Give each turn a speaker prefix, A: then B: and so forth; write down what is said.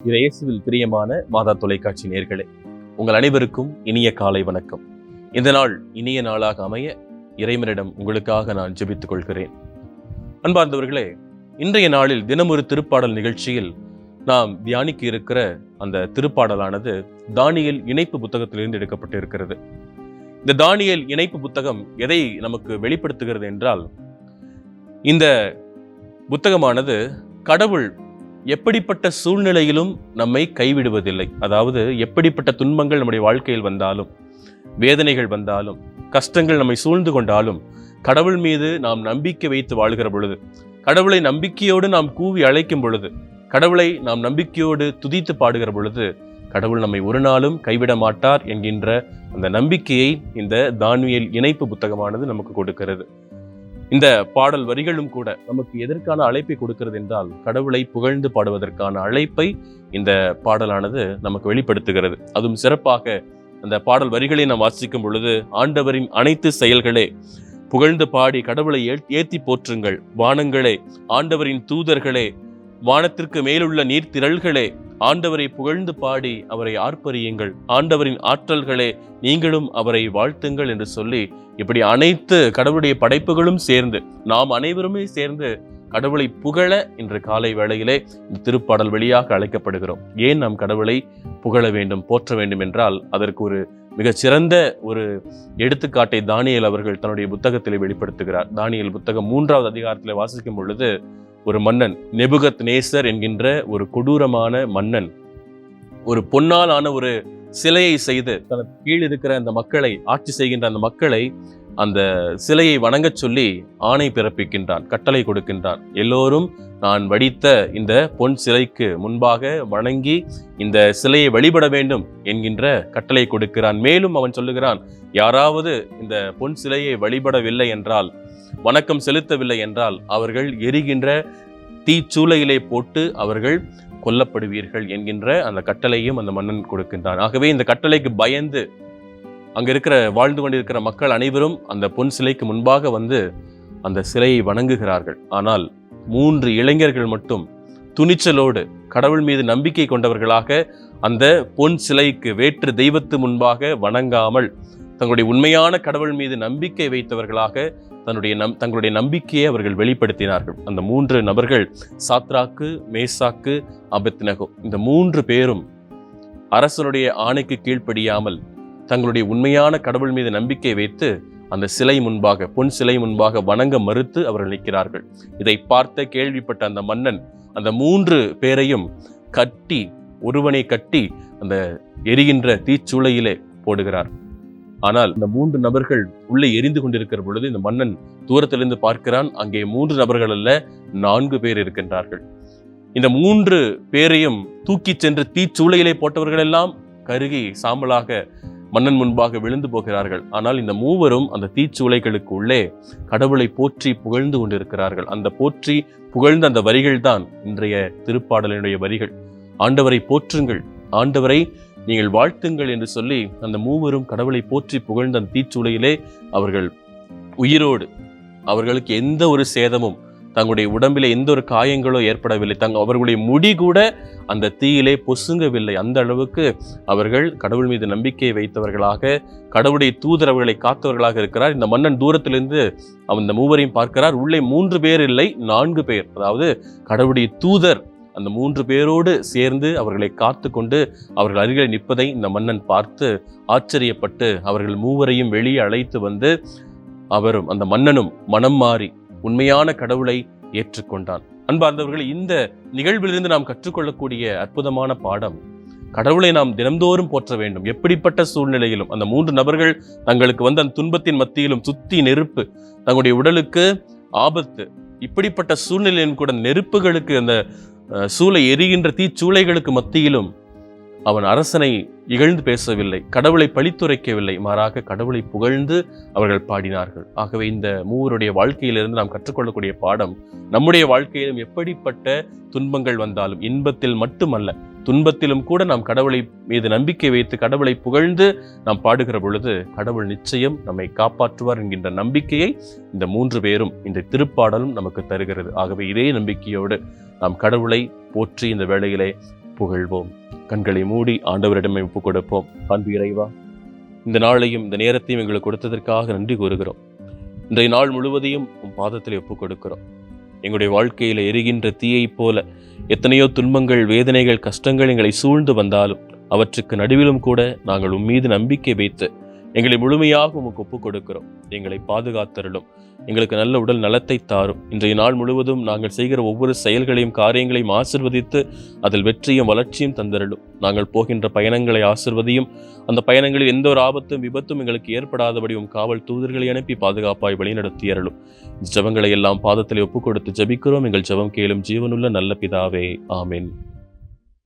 A: இயேசுவில் பிரியமான மாதா தொலைக்காட்சி நேர்களே உங்கள் அனைவருக்கும் இனிய காலை வணக்கம். இந்த நாள் இனிய நாளாக அமைய இறைவனிடம் உங்களுக்காக நான் ஜெபித்துக் கொள்கிறேன். அன்பார்ந்தவர்களே இன்றைய நாளில் தினமொரு திருப்பாடல் நிகழ்ச்சியில் நாம் தியானிக்க இருக்கிற அந்த திருப்பாடலானது தானியல் இணைப்பு புத்தகத்திலிருந்து எடுக்கப்பட்டு இருக்கிறது இந்த தானியல் இணைப்பு புத்தகம் எதை நமக்கு வெளிப்படுத்துகிறது என்றால் இந்த புத்தகமானது கடவுள் எப்படிப்பட்ட சூழ்நிலையிலும் நம்மை கைவிடுவதில்லை. அதாவது எப்படிப்பட்ட துன்பங்கள் நம்முடைய வாழ்க்கையில் வந்தாலும் வேதனைகள் வந்தாலும் கஷ்டங்கள் நம்மை சூழ்ந்து கொண்டாலும் கடவுள் மீது நாம் நம்பிக்கை வைத்து வாழ்கிற பொழுது கடவுளை நம்பிக்கையோடு நாம் கூவி அழைக்கும் பொழுது கடவுளை நாம் நம்பிக்கையோடு துதித்து பாடுகிற பொழுது கடவுள் நம்மை ஒரு நாளும் கைவிட மாட்டார் என்கின்ற அந்த நம்பிக்கையை இந்த தானியல் இணைப்பு புத்தகமானது நமக்கு கொடுக்கிறது. இந்த பாடல் வரிகளும் கூட நமக்கு எதற்கான அழைப்பை கொடுக்கிறது என்றால் கடவுளை புகழ்ந்து பாடுவதற்கான அழைப்பை இந்த பாடலானது நமக்கு வெளிப்படுத்துகிறது. அதுவும் சிறப்பாக அந்த பாடல் வரிகளை நாம் வாசிக்கும் பொழுது ஆண்டவரின் அனைத்து செயல்களே புகழ்ந்து பாடி கடவுளை ஏ- ஏத்தி போற்றுங்கள். வானங்களே ஆண்டவரின் தூதர்களே வானத்திற்கு மேலுள்ள நீர்த்திரள்களே ஆண்டவரை புகழ்ந்து பாடி அவரை ஆர்ப்பரியுங்கள். ஆண்டவரின் ஆற்றல்களே நீங்களும் அவரை வாழ்த்துங்கள் என்று சொல்லி இப்படி அனைத்து கடவுளுடைய படைப்புகளும் சேர்ந்து நாம் அனைவருமே சேர்ந்து கடவுளை புகழ இன்று காலை வேளையிலே இந்த திருப்பாடல் வழியாக அழைக்கப்படுகிறோம். ஏன் நாம் கடவுளை புகழ வேண்டும் போற்ற வேண்டும் என்றால் அதற்கு ஒரு மிகச்சிறந்த ஒரு எடுத்துக்காட்டை தானியல் அவர்கள் தன்னுடைய புத்தகத்திலே வெளிப்படுத்துகிறார். தானியல் புத்தகம் மூன்றாவது அதிகாரத்தில் வாசிக்கும் பொழுது ஒரு மன்னன் நெபுகத் நேசர் என்கின்ற ஒரு கொடூரமான மன்னன் ஒரு பொன்னால் ஆன ஒரு சிலையை செய்து தனக்கு கீழ் இருக்கிற அந்த மக்களை ஆட்சி செய்கின்ற அந்த மக்களை அந்த சிலையை வணங்கச் சொல்லி ஆணை பிறப்பிக்கின்றான் கட்டளை கொடுக்கின்றான். எல்லோரும் நான் வடித்த இந்த பொன் சிலைக்கு முன்பாக வணங்கி இந்த சிலையை வழிபட வேண்டும் என்கின்ற கட்டளை கொடுக்கிறான். மேலும் அவன் சொல்லுகிறான் யாராவது இந்த பொன் சிலையை வழிபடவில்லை என்றால் வணக்கம் செலுத்தவில்லை என்றால் அவர்கள் எரிகின்ற தீச்சூளையிலே போட்டு அவர்கள் கொல்லப்படுவீர்கள் என்கின்ற அந்த கட்டளையும் அந்த மன்னன் கொடுக்கின்றான். ஆகவே இந்த கட்டளைக்கு பயந்து அங்க இருக்கிற வாழ்ந்து கொண்டிருக்கிற மக்கள் அனைவரும் அந்த பொன் சிலைக்கு முன்பாக வந்து அந்த சிலையை வணங்குகிறார்கள். ஆனால் மூன்று இளைஞர்கள் மட்டும் துணிச்சலோடு கடவுள் மீது நம்பிக்கை கொண்டவர்களாக அந்த பொன் சிலைக்கு வேற்று தெய்வத்து முன்பாக வணங்காமல் தங்களுடைய உண்மையான கடவுள் மீது நம்பிக்கை வைத்தவர்களாக தன்னுடைய நம் தங்களுடைய நம்பிக்கையை அவர்கள் வெளிப்படுத்தினார்கள். அந்த மூன்று நபர்கள் சாத்ராக்கு மேசாக்கு அபத்னகோ இந்த மூன்று பேரும் அரசனுடைய ஆணைக்கு கீழ்ப்படியாமல் தங்களுடைய உண்மையான கடவுள் மீது நம்பிக்கை வைத்து அந்த சிலை முன்பாக பொன் சிலை முன்பாக வணங்க மறுத்து அவர்கள் நிற்கிறார்கள். இதை பார்த்த கேள்விப்பட்ட அந்த மன்னன் அந்த மூன்று பேரையும் கட்டி ஒருவனை கட்டி அந்த எரிகின்ற தீச்சூளையிலே போடுகிறார். ஆனால் இந்த மூன்று நபர்கள் உள்ளே எரிந்து கொண்டிருக்கிற பொழுது இந்த மன்னன் தூரத்திலிருந்து பார்க்கிறான். அங்கே மூன்று நபர்கள் அல்ல நான்கு பேர் இருக்கின்றார்கள். இந்த மூன்று பேரையும் தூக்கிச் சென்று தீச்சூளையிலே போட்டவர்கள் எல்லாம் கருகி சாம்பலாக மன்னன் முன்பாக விழுந்து போகிறார்கள். ஆனால் இந்த மூவரும் அந்த தீச்சூளைகளுக்கு உள்ளே கடவுளை போற்றி புகழ்ந்து கொண்டிருக்கிறார்கள். அந்த போற்றி புகழ்ந்த அந்த வரிகள் தான் இன்றைய திருப்பாடலினுடைய வரிகள். ஆண்டவரை போற்றுங்கள். ஆண்டவரை நீங்கள் வாழ்த்துங்கள் என்று சொல்லி அந்த மூவரும் கடவுளை போற்றி புகழ்ந்த அந்த தீச்சூளையிலே அவர்கள் உயிரோடு. அவர்களுக்கு எந்த ஒரு சேதமும் தங்களுடைய உடம்பிலே எந்த ஒரு காயங்களோ ஏற்படவில்லை. தங்க அவர்களுடைய முடி கூட அந்த தீயிலே பொசுங்கவில்லை. அந்த அளவுக்கு அவர்கள் கடவுள் மீது நம்பிக்கையை வைத்தவர்களாக கடவுளுடைய தூதர் அவர்களை காத்தவர்களாக இருக்கிறார். இந்த மன்னன் தூரத்திலிருந்து அவன் இந்த மூவரையும் பார்க்கிறார். உள்ளே மூன்று பேர் இல்லை நான்கு பேர். அதாவது கடவுளுடைய தூதர் அந்த மூன்று பேரோடு சேர்ந்து அவர்களை காத்து கொண்டு அவர்கள் அருகில் நிற்பதை இந்த மன்னன் பார்த்து ஆச்சரியப்பட்டு அவர்கள் மூவரையும் வெளியே அழைத்து வந்து அவரும் அந்த மன்னனும் மனம் மாறி உண்மையான கடவுளை ஏற்றுக்கொண்டான். அன்பார்ந்தவர்கள் இந்த நிகழ்விலிருந்து நாம் கற்றுக்கொள்ளக்கூடிய அற்புதமான பாடம் கடவுளை நாம் தினம்தோறும் போற்ற வேண்டும். எப்படிப்பட்ட சூழ்நிலையிலும் அந்த மூன்று நபர்கள் தங்களுக்கு வந்த அந்த துன்பத்தின் மத்தியிலும் சுத்தி நெருப்பு தங்களுடைய உடலுக்கு ஆபத்து இப்படிப்பட்ட சூழ்நிலையின் கூட நெருப்புகளுக்கு அந்த சூளை எரிகின்ற தீச்சூளைகளுக்கு மத்தியிலும் அவன் அரசனை இகழ்ந்து பேசவில்லை கடவுளை பழித்துரைக்கவில்லை. மாறாக கடவுளை புகழ்ந்து அவர்கள் பாடினார்கள். ஆகவே இந்த மூவருடைய வாழ்க்கையிலிருந்து நாம் கற்றுக்கொள்ளக்கூடிய பாடம் நம்முடைய வாழ்க்கையிலும் எப்படிப்பட்ட துன்பங்கள் வந்தாலும் இன்பத்தில் மட்டுமல்ல துன்பத்திலும் கூட நாம் கடவுளை மீது நம்பிக்கை வைத்து கடவுளை புகழ்ந்து நாம் பாடுகிற பொழுது கடவுள் நிச்சயம் நம்மை காப்பாற்றுவார் என்கின்ற நம்பிக்கையை இந்த மூன்று பேரும் இந்த திருப்பாடலும் நமக்கு தருகிறது. ஆகவே இதே நம்பிக்கையோடு நாம் கடவுளை போற்றி இந்த வேளையிலே புகழ்வோம். கண்களை மூடி ஆண்டவரிடமே ஒப்புக் கொடுப்போம். அன்பு இறைவா இந்த நாளையும் இந்த நேரத்தையும் எங்களுக்கு கொடுத்ததற்காக நன்றி கூறுகிறோம். இன்றைய நாள் முழுவதையும் உன் பாதத்தில் ஒப்புக் கொடுக்கிறோம். எங்களுடைய வாழ்க்கையில எரிகின்ற தீயைப் போல எத்தனையோ துன்பங்கள் வேதனைகள் கஷ்டங்கள் எங்களை சூழ்ந்து வந்தாலும் அவற்றுக்கு நடுவிலும் கூட நாங்கள் உம்மீது நம்பிக்கை வைத்து எங்களை முழுமையாக உமக்கு ஒப்புக் கொடுக்கிறோம் எங்களை பாதுகாத்தருளும். எங்களுக்கு நல்ல உடல் நலத்தை தாரும். இன்றைய நாள் முழுவதும் நாங்கள் செய்கிற ஒவ்வொரு செயல்களையும் காரியங்களையும் ஆசிர்வதித்து அதில் வெற்றியும் வளர்ச்சியும் தந்தருளும். நாங்கள் போகின்ற பயணங்களை ஆசிர்வதியும் அந்த பயணங்களில் எந்த ஒரு ஆபத்தும் விபத்தும் எங்களுக்கு ஏற்படாதபடி உம் காவல் தூதர்களை அனுப்பி பாதுகாப்பாய் வழிநடத்தி அருளும் ஜபங்களை எல்லாம் பாதத்தில் ஒப்புக் கொடுத்து ஜபிக்கிறோம். எங்கள் ஜபம் கேளும் ஜீவனுள்ள நல்ல பிதாவே. ஆமேன்.